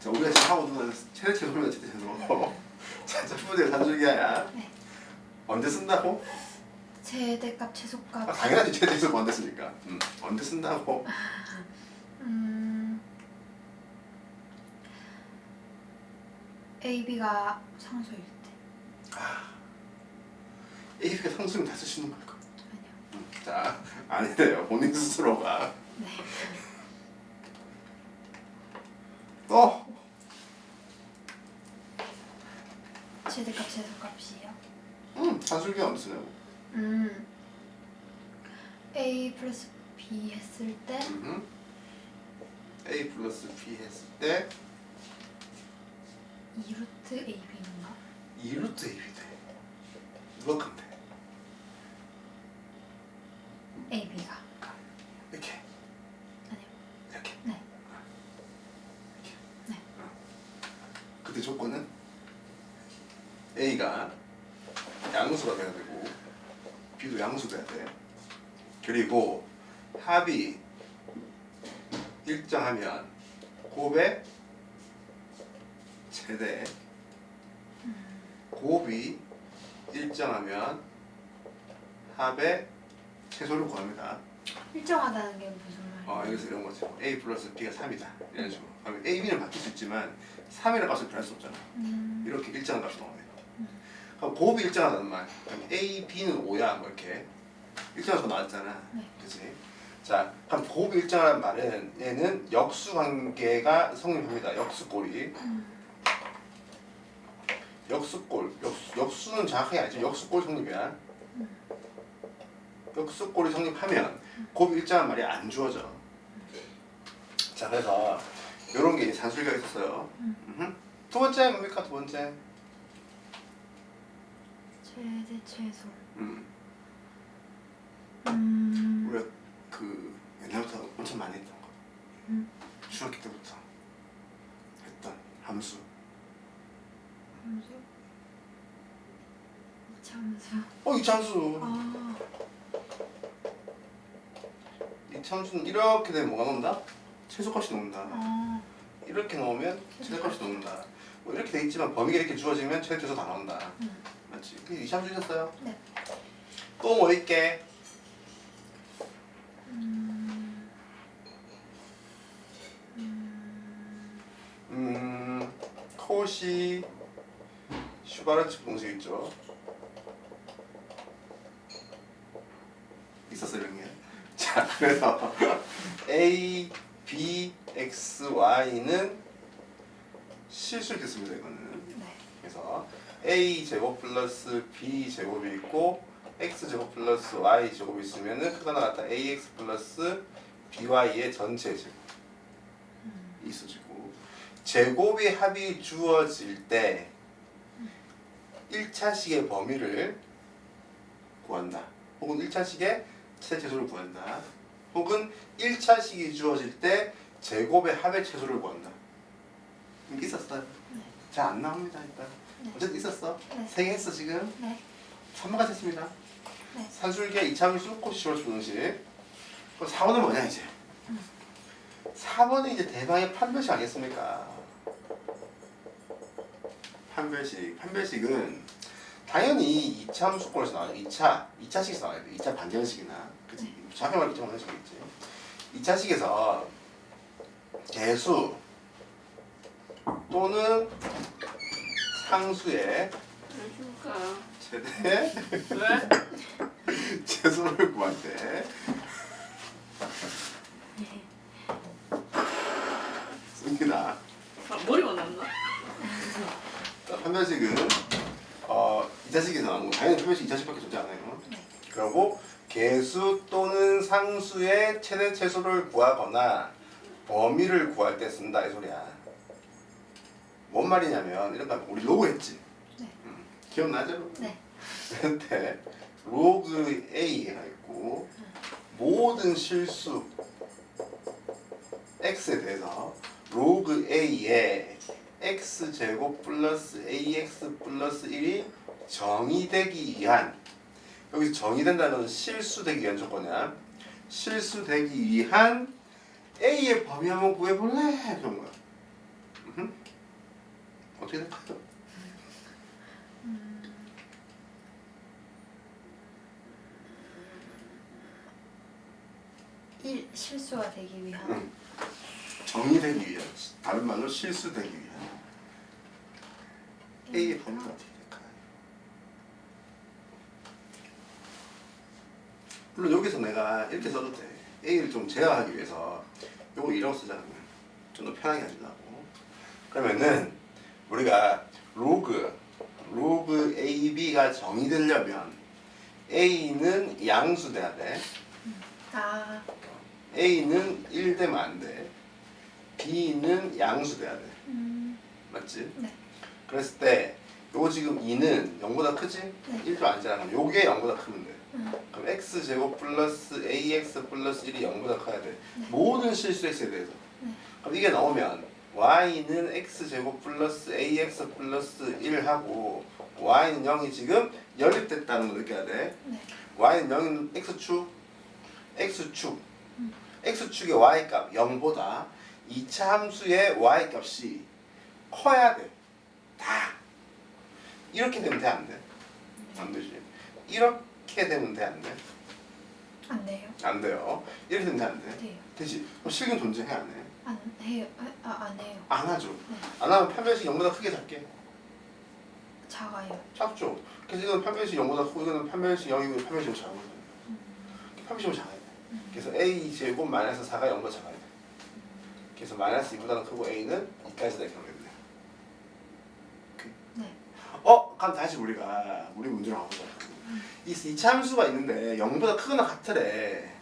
자 우리가 지금 하고 있는 최대 최소입니다 최대 최소. 자 첫 번째 산술기야. 네. 언제 쓴다고? 최대값 최소값 아, 당연하지 최대 최소 언제 쓰니까. 음, 언제 쓴다고? 음 A, B가 상수일 때 AB가 상수면 다 쓰시는 걸까? 아니요 음, 자 아니래요 본인 스스로가. 네 또 최대값 최소값이요 음, 산술기 언제 쓰냐고. 음 A 플러스 B 했을 때 음. A 플러스 B 했을 때 2루트 AB인가? 2루트 AB 돼. 이만큼 돼. AB가 이렇게 아니요 이렇게. 네 이렇게. 네. 어. 그때 조건은 A가 양수가 돼야 되고 B도 양수 돼야 돼. 그리고 합이 일정하면 곱의 최대 곱이 일정하면 합의 최소를 구합니다. 일정하다는 게 무슨 말이에요? 어, 여기서 이런 거죠. A 플러스 B가 3이다. 이런 식으로. 그러면 A, B는 바뀔 수 있지만 3이라는 값을 변할 수 없잖아. 음, 이렇게 일정한 값이 나오네요. 그럼 곱이 일정하다는 말. 그럼 A, B는 5야. 뭐 이렇게. 일정한 거 나왔잖아. 네. 그치? 자, 그럼 곱이 일정한 말은 얘는 역수 관계가 성립합니다. 역수꼴이. 음, 역수꼴. 역수, 역수는 정확하게 알지. 역수꼴 성립이야. 역수꼴이 성립하면 곱이 일정한 말이 안 주어져. 자, 그래서 이런 게 산술기가 있었어요. 음흠. 두 번째 뭡니까? 두 번째. 최대 최소 음. 음, 우리가 그 옛날부터 엄청 많이 했던 거. 음. 중학교 때부터 했던 함수. 함수 이차함수 어, 이차함수. 아 이차함수는 이렇게 되면 뭐가 나온다? 최소값이 나온다. 아, 이렇게 넣으면 최대값이 나온다. 뭐 이렇게 돼 있지만 범위가 이렇게 주어지면 최대 최소 다 나온다. 음. 맞지? 이차함수 있었어요. 네. 또 뭐 있게? 음, 음, 코시 슈바르츠 공식 있죠. 있었어요, 게. 자, 그래서 A, B, X, Y는 실수를 했습니다, 이거는. 네. 그래서 A 제곱 플러스 B 제곱이 있고 X 제곱 플러스 Y 제곱이 있으면은 크거나 같다 AX 플러스 BY의 전체 제곱 있어지고 제곱이 합이 주어질 때 1차식의 범위를 구한다. 혹은 1차식의 최대소를 구한다. 혹은 1차 식이 주어질 때 제곱의 합의 최소를 구한다. 있었어요. 네. 잘안 나옵니다 일단. 네. 어쨌든 있었어. 네. 세개 했어 지금. 네. 3번까지 했습니다. 네. 산술기의 이차함수 코시월 분식. 그럼 4번은 뭐냐 이제? 4번은 이제 대방의 판별식 아니겠습니까? 판별식. 판별식은 당연히 2차 함수권에서 나와요. 2차, 2차식에서 나와야 돼. 2차 반전식이나. 그치? 말하면 2차 반전식이겠지. 2차식에서 개수 또는 상수의. 최대 왜? 채소를 구할 때 씁니다. 아, 머리가 났나? 자, 판별식은 어, 2차식에서 나온 거 당연히 판별식 2차식밖에 존재 안 해요. 네. 그리고 개수 또는 상수의 최대 채소를 구하거나 범위를 구할 때 쓴다 이 소리야. 뭔 말이냐면 이런 거 우리 로그 했지. 네. 음, 기억나죠? 네. 근데 로그 A가 있고 모든 실수 x에 대해서 로그 A에 x 제곱 플러스 ax 플러스 1이 정의되기 위한 여기서 정의된다는 건 실수되기 위한 조건이야. 실수되기 위한 A의 범위 한번 구해볼래? 그런 거야. 어떻게 될까요? 음. 일 실수가 되기 위한 응. 정의되기 위한 다른 말로 실수되기 위한 A의 범위가 어떻게 될까요? 물론 여기서 내가 이렇게 써도 돼. A를 좀 제어하기 위해서 요거 이라고 쓰자 좀더 편하게 하려고. 그러면은 우리가 로그 로그 AB가 정의되려면 A는 양수 돼야 돼. 아 A는 1 되면 안 돼. B는 양수 돼야 돼. 음. 맞지? 네. 그랬을 때 요거 지금 2는 0보다 크지? 네. 1도 아니잖아. 그럼 요게 0보다 크면 돼. 음. X 제곱 플러스 ax 플러스 1이 0보다 커야 돼. 네. 모든 실수 x에 대해서. 네. 그럼 이게 나오면 y는 x 제곱 플러스 ax 플러스 1 하고 y는 0이 지금 연립됐다는 걸 느껴야 돼. 네. y는 0은 x축, x축, 음. x축의 y값 0보다 2차 함수의 y값이 커야 돼. 다. 이렇게 되면 돼, 안 돼? 안 되지. 이렇게 되면 돼, 안 돼? 안 돼요. 안 돼요. 이렇게 되면 돼, 안 돼? 돼요. 되지. 그럼 실근 존재해, 안 해? 안 해요. 아, 아, 안 해요. 안 하죠. 네. 안 하면 판별식 0보다 크게 잡게. 작아요. 작죠. 그래서 이거는 판별식 0보다 크고 이거는 판별식 0이고 판별식 작은 거잖아요. 음. 판별식은 작아야 돼. 음. 그래서 a 제곱 마이너스 4가 0보다 작아야 돼. 그래서 마이너스 2보다는 크고 a는 2까지 다 경우겠네. 네. 어? 그럼 다시 우리가 우리 문제로 가보자. 이, 이 참수가 있는데 0보다 크거나 같으래.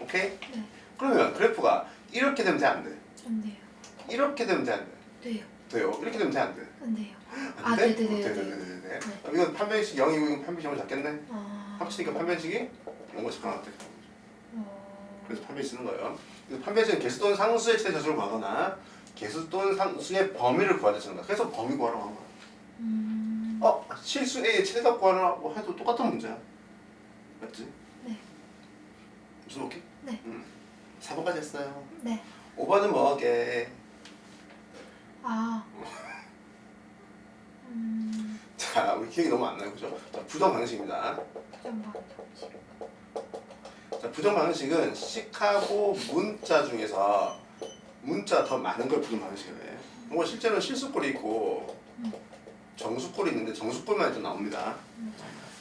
오케이? 네. 그러면 그래프가 이렇게 되면 돼, 안 돼? 안 돼요. 이렇게 되면 돼, 안 돼? 돼요. 돼요. 이렇게 되면 돼, 안 돼? 안 돼요. 안 아, 돼? 네네네네. 어, 네네 네네. 네. 그럼 이건 판별식 0이고 이건 판별식 0을 잡겠네? 아. 합치니까 판별식이 0과 작거나 같아. 어. 그래서 판별식 쓰는 거예요. 판별식은 개수 또는 상수의 최대 저수를 구하거나 개수 또는 상수의 범위를 구하자 쓰는 거야. 그래서 범위 구하라고 한 거야. 음. 어? 실수 A의 최대값 구하라고 해도 똑같은 문제야. 맞지? 네. 무슨 오케이? 네. 음. 4번까지 했어요. 네. 5번은 뭐게? 아. 음. 자, 우리 기억이 너무 안 나요, 그죠? 자, 부정 방식입니다. 좀 방식. 자, 부정 방식은 식하고 문자 중에서 문자 더 많은 걸 부정 방식이래. 뭐 실제로는 실수꼴이 있고 음. 정수꼴이 있는데 정수꼴만 좀 나옵니다. 음.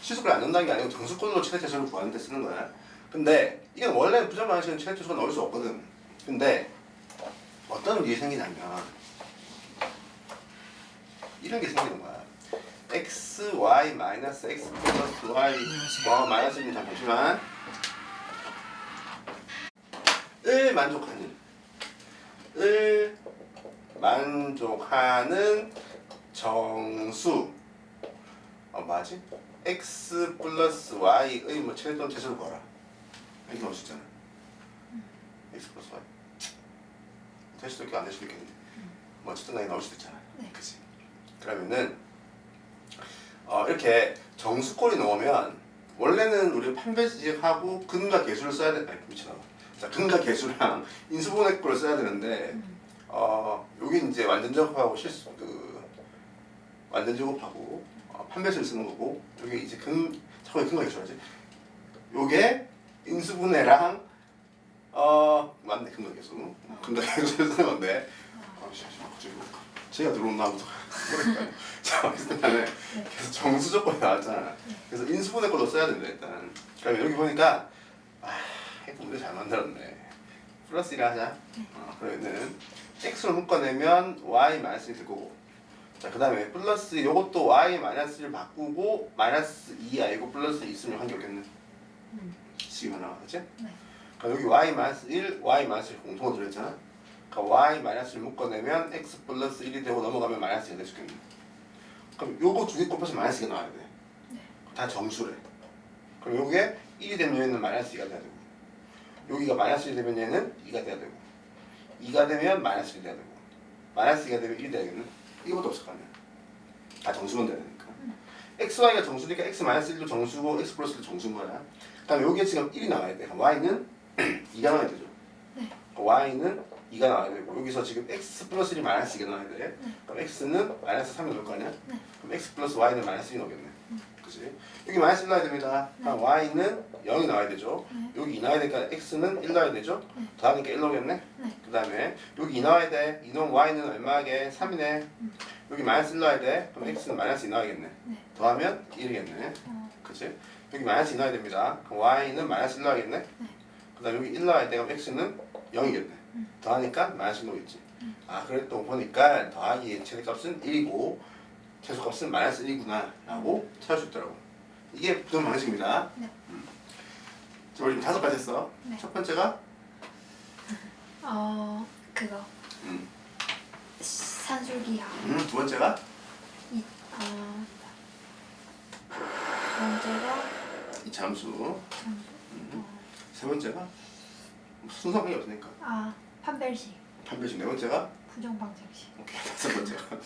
실수꼴이 안 나온다는 게 아니고 정수꼴로 최대 최소를 구하는 데 쓰는 거야. 근데 이건 원래 부정 방식은 최대 최소가 넣을 수 없거든. 근데 어떤 일이 생기냐면 이런 게 생기는 거야. x, y 마이너스 x 플러스 y 어, 마이너스는 잠시만 을 만족하는 을 만족하는 정수 어 뭐지? x 플러스 y의 뭐 최대 또는 최소를 구하라 이렇게 나올 수 있잖아 x 플러스 y 될 수도 있고 안 될 수도 있겠는데 뭐 어쨌든 간에 나올 수도 있잖아 네. 그치 그러면은 어, 이렇게 정수꼴이 나오면 원래는 우리 판별식하고 근과 계수를 써야 돼. 아니 미친아. 자 근과 계수랑 인수분해꼴을 써야 되는데 음. 어 여기 이제 완전 제곱하고 실수 그 완전 제곱하고 어, 판별식을 쓰는 거고 여기 이제 근 잠깐 근과 계수라지. 요게 인수분해랑 어 맞네 근과 계수 근과 계수를 쓰는 건데 아, 씨, 씨, 갑자기 제가 들어온 나부터 모르겠다. 자, 일단은 계속 정수 조건이 나왔잖아. 그래서 인수분해 걸로 써야 된다 일단. 그럼 여기 보니까 아, 이거 문제 잘 만들었네. 플러스 1 하자. 어, 그러면은 x를 묶어내면 y 마이너스 1될 거고. 자, 그 다음에 플러스 요것도 y 마이너스 1 바꾸고 마이너스 2 아니고 플러스 2 있으면 관계 없겠네. 음. 식이 하나, 그치? 네. 그럼 여기 y 마이너스 1, y 마이너스 1 공통으로 들어있잖아. 그러니까 y 마이너스를 묶어내면 x 플러스 1이 되고 넘어가면 마이너스 2가 될수 있겠네. 그럼 요거 두 개 곱해서 마이너스 2가 나와야 돼. 네. 다 정수래. 그럼 요게 1이 되면 얘는 마이너스 2가 돼야 되고 여기가 마이너스 1이 되면 얘는 2가 돼야 되고 2가 되면 마이너스 1이 돼야 되고 마이너스 2가 되면 1이 돼야겠네. 이거밖에 없을 거 아니야. 다 돼야 되니까. x, y가 정수니까 x 마이너스 1도 정수고 x 플러스 1도 정수인 거야. 그다음 여기에 지금 1이 나와야 돼. 그럼 y는 2가 나와야 되죠. 네. y는 2가 나와야 되고 여기서 지금 x 플러스 1이 마이너스 2가 나와야 돼. 그럼 x는 마이너스 3이 나올 거 아니야? 네. 그럼 x 플러스 y는 마이너스 1이 나오겠네. 그치? 여기 마이너스 1 나와야 됩니다. 그럼 y는 0이 나와야 되죠. 네. 여기 2 나와야 되니까 x는 1 나와야 되죠. 네. 더하니까 1 나오겠네. 네. 그 다음에 여기 2 나와야 돼. 2는 y는 얼마게? 3이네. 여기 마이너스 1 나와야 돼. 그럼 x는 마이너스 2 나와야겠네. 네. 더하면 1이겠네. 어, 그치? 여기 마이너스 2 나와야 됩니다. 그럼 y는 마이너스 1 나와야겠네. 네. 그 다음 여기 1 나와야 돼. 그럼 x는 0이겠네. 음. 더하니까 마이너스 1 나오겠지. 아, 그래 또 보니까 더하기 최대값은 1이고 최소값은 마이너스 1이구나 라고 찾을 수 있더라고. 이게 부정 방식입니다. 네. 음. 자, 우리 지금 다섯 가지 했어. 네. 첫 번째가 어 그거 음. 산술기하 음, 두 번째가 이 어, 번째가 이 잠수. 잠수 음. 세 번째가 순서가 없으니까. 아 판별식 판별식 네 번째가 부정 방정식 오케이 다섯 번째가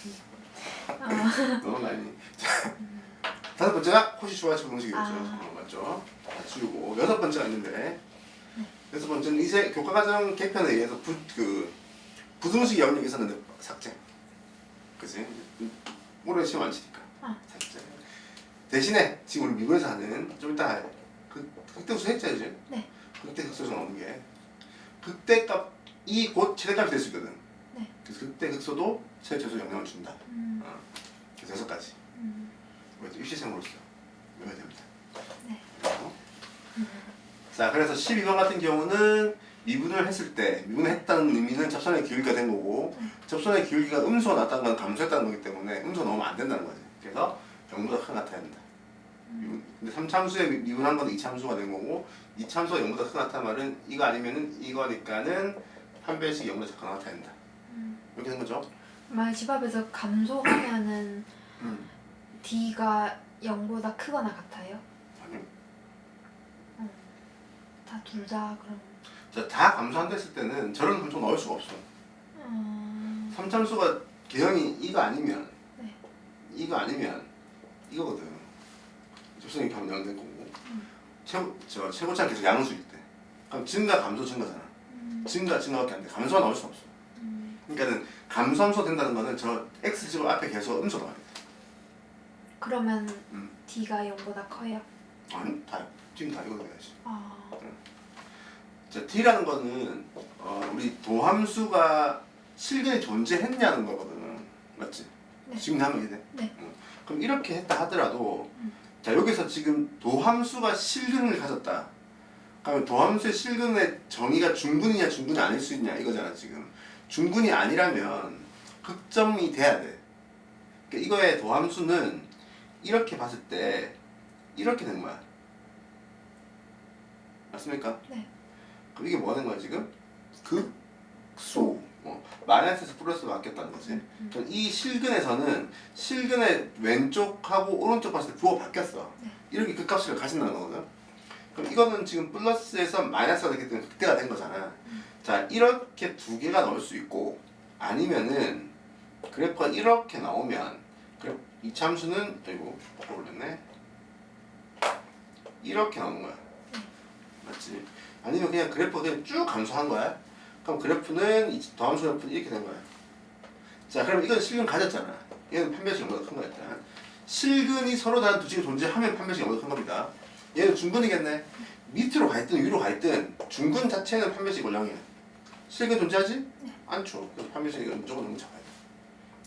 아, 너무 많이. 자, 다섯 번째가 혹시 좋아하시는 공식이었죠. 아. 어, 맞죠? 다 지우고 여섯 번째가 있는데 여섯 번째는 이제 교과과정 개편에 의해서 부, 그 부등식 영역이 있었는데 삭제. 그지? 모르는 시험 안 치니까 아. 삭제. 대신에 지금 우리 미국에서 하는 좀 이따 그 극대수 했죠 이제? 네. 극대 극소에서 나오는 게 극대값 이 곧 최대값이 될 수 있거든. 네. 그래서 극대 극소도 최대값으로 영향을 준다. 음, 어. 그래서 여섯 가지. 음, 우리도 입시생으로서 외워야 됩니다. 네. 자, 그래서 12번 같은 경우는 미분을 했을 때 미분을 했다는 의미는 접선의 기울기가 된 거고 접선의 기울기가 음수가 났다는 건 감소했다는 거기 때문에 음수가 넣으면 안 된다는 거지. 그래서 0보다 크게 나타나야 된다. 미분. 근데 3참수에 미분한 건 2참수가 된 거고 2참수가 0보다 크게 나타난 말은 이거 아니면은 이거니까는 한 배씩 0보다 작게 나타나야 된다. 음. 이렇게 된 거죠. 만약 집 앞에서 감소하면은 음. D가 0보다 크거나 같아요? 아니요. 다 둘 다 그럼 자, 다 감소한다 했을 때는 저런 분좀 넣을 수가 없어. 음, 삼참수가 개형이 이거 아니면 네. 이거 아니면 이거거든. 접선이 하면 양된 거고 음. 최고 저 최고치가 계속 양수일 때 그럼 증가 감소 증가잖아. 음, 증가 증가밖에 안 돼. 감소가 나올 수 없어. 음. 그러니까는 감소함수 된다는 거는 저 x 지구 앞에 계속 음수 나와야 돼. 그러면 음. D가 0보다 커요? 아니 다 지금 다 이거 돼야지. 아, 자 t라는 거는 어, 우리 도함수가 실근에 존재했냐는 거거든. 맞지? 네. 지금 하면 이해 돼? 네. 응. 그럼 이렇게 했다 하더라도 음. 자 여기서 지금 도함수가 실근을 가졌다. 그러면 도함수의 실근의 정의가 중근이냐 중근이 아닐 수 있냐 이거잖아 지금. 중근이 아니라면 극점이 돼야 돼. 그러니까 이거의 도함수는 이렇게 봤을 때 이렇게 된 거야. 맞습니까? 네. 그럼 이게 뭐 하는 거야 지금? 극소. 어, 마이너스에서 플러스로 바뀌었다는 거지. 음. 그럼 이 실근에서는 실근의 왼쪽하고 오른쪽 봤을 때 부호 바뀌었어. 네. 이렇게 극값을 가진다는 거거든. 그럼 이거는 지금 플러스에서 마이너스가 됐기 때문에 극대가 된 거잖아. 자, 이렇게 두 개가 나올 수 있고 아니면은 그래프가 이렇게 나오면 그래 이 참수는 아이고 바꿔버렸네. 이렇게 나오는 거야. 맞지? 아니면 그냥 그래프가 그냥 쭉 감소한 거야. 그럼 그래프는 이 더함수 그래프는 이렇게 된 거야. 자, 그럼 이건 실근 가졌잖아. 얘는 판별식이 보다 큰 거였다. 실근이 서로 다른 두 식이 존재하면 판별식이 보다 큰 겁니다. 얘는 중근이겠네. 밑으로 가 있든 위로 가 있든 중근 자체는 판별식 원량이야. 실근 존재하지? 않죠. 그래서 판별식이 무조건 너무 작아야 돼.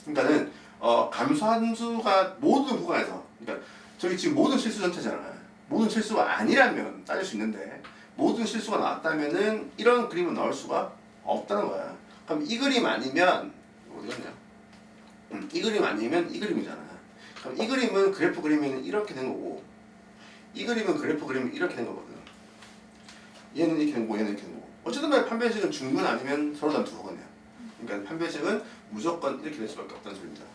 그러니까는 어, 감소함수가 모든 구간에서 그러니까 저기 지금 모든 실수 전체잖아. 모든 실수가 아니라면 따질 수 있는데 모든 실수가 나왔다면은 이런 그림은 나올 수가 없다는 거야. 그럼 이 그림 아니면 어디 갔냐? 음, 이 그림 아니면 이 그림이잖아. 그럼 이 그림은 그래프 그리면 이렇게 된 거고 이 그림은 그래프 그리면 이렇게 된 거거든. 얘는 이렇게 된 거고 얘는 이렇게 된 거고. 어쨌든 간에 판별식은 중근 아니면 서로 다른 두 거거든요. 그러니까 판별식은 무조건 이렇게 될 수밖에 없다는 소리입니다.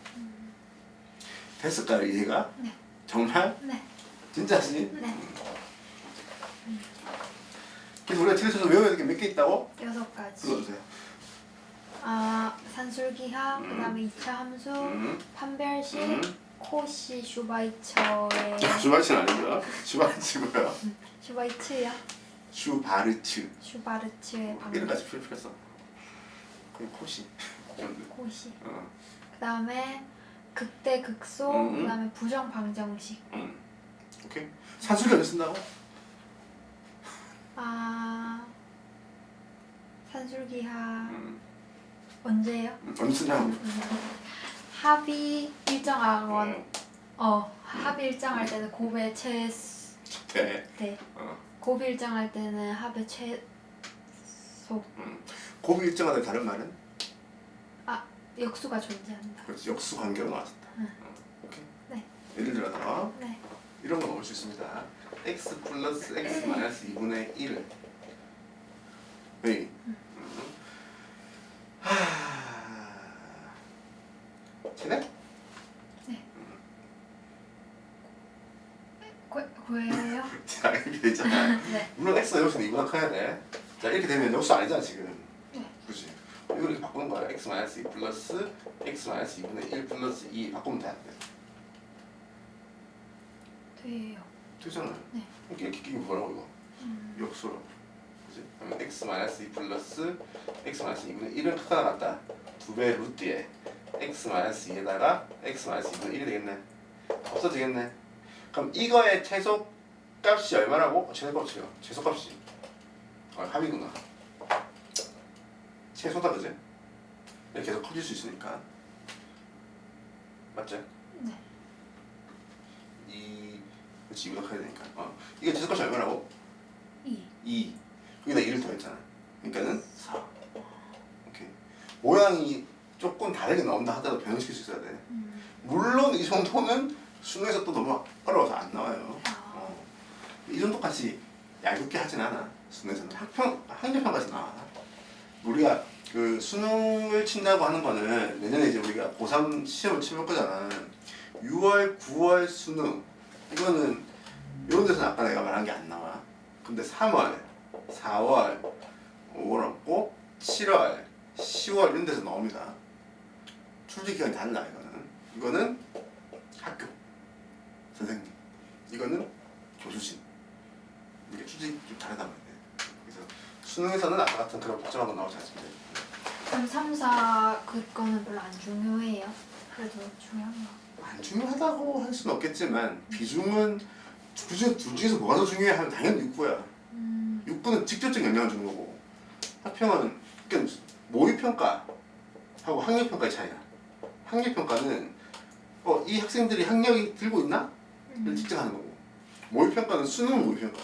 됐을까요 이해가? 네. 정말? 네. 진짜지? 네. 그래서 우리가 책에서 외워야 될 게 몇 개 있다고? 여섯 가지. 불러주세요. 아, 산술기하, 그다음에 2차 함수, 음. 판별식, 음. 코시 슈바이처의 슈바르츠는 아니고요. 슈바르츠고요. 슈바이츠요? 슈바르츠. 슈바르츠의 방법. 이름까지 필요했어. 그냥 코시. 고시. 어. 그다음에 극대 극소. 음. 그다음에 부정 방정식. 음. 오케이. 산술이 언제 쓴다고? 아 산술기하 음. 언제예요? 음. 언제 쓰냐고. 합의 일정하건 어. 어 합의 일정할 때는 곱의 최대 네. 어. 곱이 일정할 때는 합의 최소 곱이 일정하다 다른 말은 역수가 존재한다. 그렇지 역수 관계로 나왔다. 응. 어. 오케이. 네. 예를 들어서 네. 이런 거 넣을 수 있습니다. x 플러스 x 마이너스 2분의 1. 왜? 음. 하. 되네? 고, 고예요? 자 이렇게 되잖아. 네. 물론 x가 여기서 2보다 커야 돼. 자 이렇게 되면 역수 아니잖아 지금. 이렇게 바꾸는 거야. x 마이너스 2 플러스 x 마이너스 2분의 1 플러스 2 바꾸면 돼. 돼요. 되잖아. 네. 이렇게 이렇게 끼면 뭐라고 이거? 음. 역수로. 그지? 그러면 x 마이너스 2 플러스 x 마이너스 2분의 1은 크다 같다. 두배 루트에 x 마이너스 2에다가 x 마이너스 2분의 1이 되겠네. 없어지겠네. 그럼 이거의 최소 값이 얼마라고? 어, 최소 값이요. 최소 값이. 아, 합이구나. 최소다 그지? 이렇게 계속 커질 수 있으니까. 맞죠? 네. 이 그렇지 이거다 커야 되니까. 어. 이거 최소 값이 얼마라고? 2. 2 여기다 1을 더했잖아 그러니까는 4 오케이 모양이 조금 다르게 나온다 하더라도 변형시킬 수 있어야 돼 음. 물론 이 정도는 수능에서 또 너무 어려워서 안 나와요 아. 어. 이 정도까지 얇게 하진 않아 수능에서는 학평 학력평가에서 나와 우리가 그 수능을 친다고 하는 거는 내년에 이제 우리가 고3 시험을 치를 거잖아. 6월 9월 수능. 이거는 이런 데서는 아까 내가 말한 게 안 나와. 근데 3월 4월 5월 없고 7월 10월 이런 데서 나옵니다. 출제 기간이 달라 이거는. 이거는 학교. 선생님. 이거는 교수진 이게 출제 좀 다르단 그래서 수능에서는 아까 같은 그런 복잡한 거 나오지 않습니다 그럼 3, 4 그거는 별로 안 중요해요. 그래도 중요한 거. 안 중요하다고 할 수는 없겠지만 비중은 둘 중에, 둘 중에서 뭐가 더 중요해 하면 당연히 육구야 음. 육구는 직접적 영향을 주는 거고 학평은 그러니까 모의평가하고 학력평가의 차이야 학력평가는 어, 이 학생들이 학력이 들고 있나? 를 음. 측정하는 거고 모의평가는 수능은 모의평가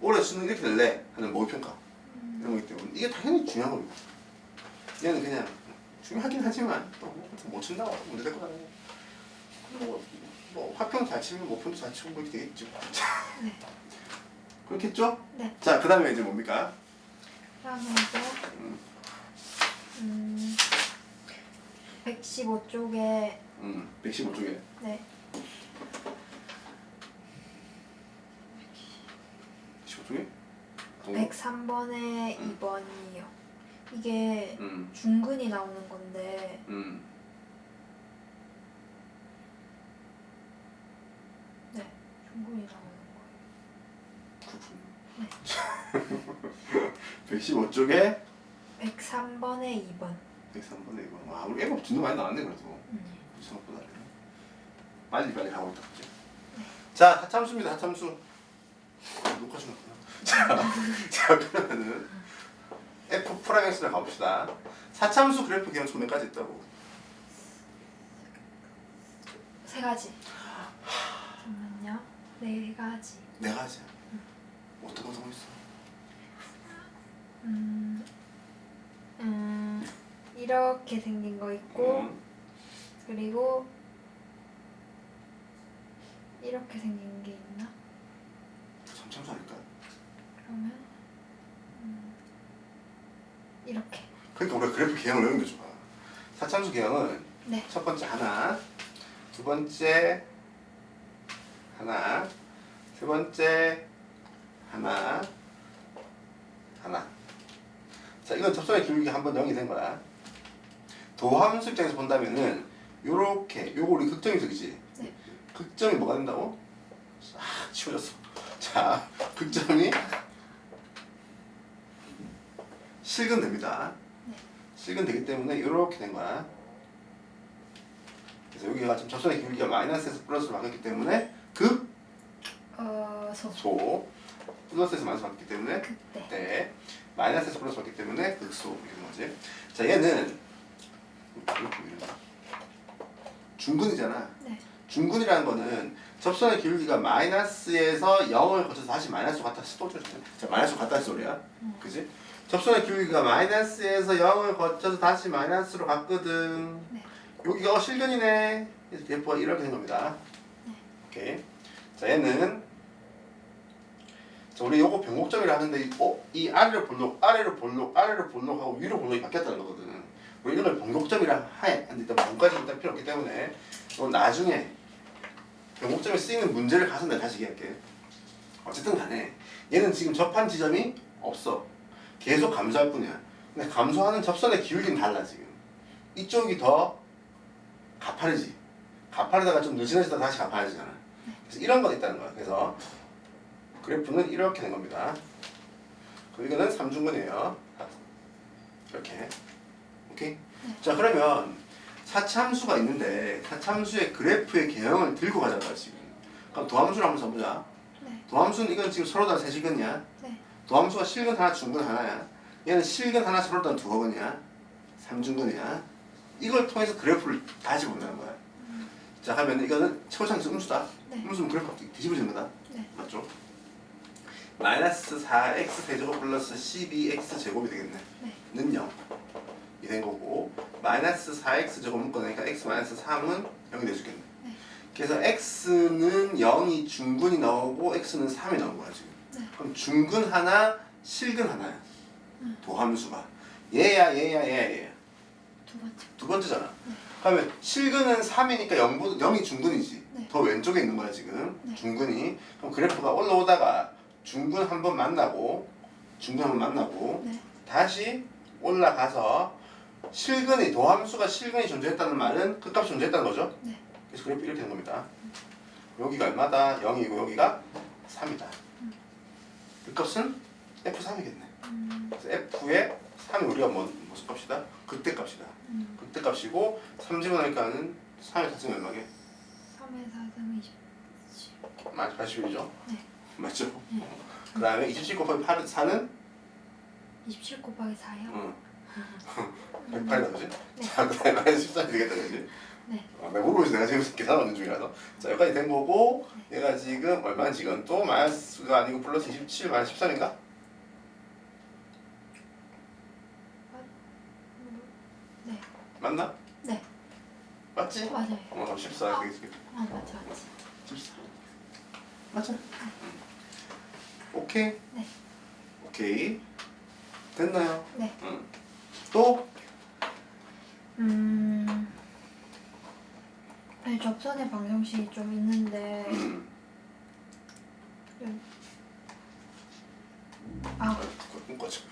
올해 수능 이렇게 될래? 하는 모의평가 음. 이런 거기 때문에 이게 당연히 중요한 겁니다 얘는 그냥 중요하긴 하지만 또못 친다고 문제 될거 아니고 뭐, 뭐 화평 잘 치면 모평도 잘 치고 뭐 이렇게 되겠죠 네. 그렇겠죠? 네. 자 그 다음에 이제 뭡니까? 그다음에 이제 음. 115쪽에 음, 115쪽에 네. 15쪽에? 103번에 음. 2번이요. 이게 음, 중근이 나오는 건데 음, 네. 중근이 나오는 그렇군요 115쪽에 103번에 2번. 103번에 이거 와 우리 애가 진도 많이 나왔네 그래도 음. 생각보다 빨리 빨리 가고 있다? 네. 자 하참수입니다 하참수 녹화 중이구나 자, 자 그러면은 F 프라임X를 가봅시다 사참수 그래프 기형 가지 있다고 세 가지. 잠깐만요. 네 가지. 네 가지야 어떤 거 있어? 음. 음. 이렇게 생긴 거 있고 음, 그리고 이렇게 생긴 게 있나? 삼참수 아닐까? 그러면 음. 이렇게. 그러니까 우리가 그래프 기형을 외우는 게 좋아 사참수 기형은 네. 첫 번째 하나, 두 번째 하나, 세 번째 하나, 하나. 자, 이건 접선의 기울기 한번 0이 된 거야. 도함수 입장에서 본다면은 요렇게 요거 우리 극점이석이지. 네. 극점이 뭐가 된다고? 아, 치워졌어. 자, 극점이 실근됩니다. 네. 실근 되기 때문에 이렇게 된 거야. 그래서 여기가 지금 접선의 기울기가 마이너스에서 플러스로 바뀌었기 때문에 극소 어, 소. 플러스에서 마이너스 바뀌었기 때문에 그때. 때 마이너스에서 플러스 바뀌기 때문에 극소 되는 거지. 자 얘는 중근이잖아. 네. 중근이라는 거는 접선의 기울기가 마이너스에서 0을 거쳐서 다시 마이너스로 갔다 또 줘. 자 마이너스로 갔다 는 소리야. 음. 그지? 접선의 기울기가 마이너스에서 0을 거쳐서 다시 마이너스로 갔거든. 네. 여기가 어, 실근이네. 그래서 대포가 이렇게 된 겁니다. 네. 오케이. 자 얘는 자 우리 요거 변곡점이라 하는데 이, 어? 이 아래로 볼록, 아래로 볼록, 아래로 볼록하고 위로 볼록이 바뀌었다는 거거든. 우리 이걸 변곡점이라 해. 근데 일단 문까지 일단 필요 없기 때문에 또 나중에 변곡점에 쓰이는 문제를 가서 내가 다시 얘기할게. 어쨌든 간에 얘는 지금 접한 지점이 없어. 계속 감소할 뿐이야. 근데 감소하는 접선의 기울기는 달라 지금. 이쪽이 더 가파르지. 가파르다가 좀 느슨해지다 다시 가파르지잖아. 그래서 이런 건 있다는 거야. 그래서 그래프는 이렇게 된 겁니다. 그리고 이거는 삼중근이에요. 이렇게. 오케이? 자 그러면 사참수가 있는데 사참수의 그래프의 개형을 들고 가자고요 지금. 그럼 도함수를 한번 써보자. 네. 도함수는 이건 지금 서로 다 세실근이야. 네. 도함수가 실근 하나, 중근 하나야. 얘는 실근 하나, 서로 다 두어 근이야. 삼중근이야. 이걸 통해서 그래프를 다시 본다는 거야. 자, 하면 이거는 최고상수 음수다. 네. 음수는 그래프 뒤집어지는 거다. 네. 맞죠? 마이너스 4x 세제곱 플러스 12x 제곱이 되겠네. 네. 는 0. 이된 거고 마이너스 4x 제곱 묶어내니까 x 마이너스 3은 0이 돼주겠네. 네. 그래서 x는 0이 중근이 나오고 x는 3이 나온 거야 지금. 네. 그럼 중근 하나, 실근 하나야. 음. 도함수가. 얘야, 얘야, 얘야, 얘야. 두 번째. 두 번째잖아. 네. 그러면 실근은 3이니까 0보, 0이 중근이지. 네. 더 왼쪽에 있는 거야 지금. 네. 중근이. 그럼 그래프가 올라오다가 중근 한 번 만나고 중근 한 번 만나고 네. 다시 올라가서 실근이 도함수가 실근이 존재했다는 말은 끝값이 존재했다는 거죠. 네. 그래서 그래프 이렇게 된 겁니다. 여기가 얼마다? 0이고 여기가 3이다. 끝값은 F3이겠네. 음, 그래서 F의 3이 우리가 뭐, 무슨 값이다? 극대값이다. 음. 극대값이고 3 집어넣으니까는 3의 4승 얼마게? 3의 4등 27. 마 81이죠? 네. 맞죠? 네. 그 다음에 27 곱하기 8, 4는? 27 곱하기 4요? 응. 108이다 그지? 네. 자, 그 다음에 마이너스 14이 되겠다 그지? 네. 어, 내가 모르고 있어. 내가 지금 계산하는 중이라서. 자, 여기까지 된 거고, 네. 얘가 지금 얼마인지 지금 또 마이너스가 아니고 플러스 27, 마이너스 13인가? 네. 맞나? 네. 맞지? 맞아요. 어머, 그럼 14. 되게 아, 맞아, 맞아. 14. 맞아? 오케이? 네. 오케이. 됐나요? 네. 응. 또? 음. 아니, 접선의 방정식이 좀 있는데. 음. 아, 그거 끊거죠.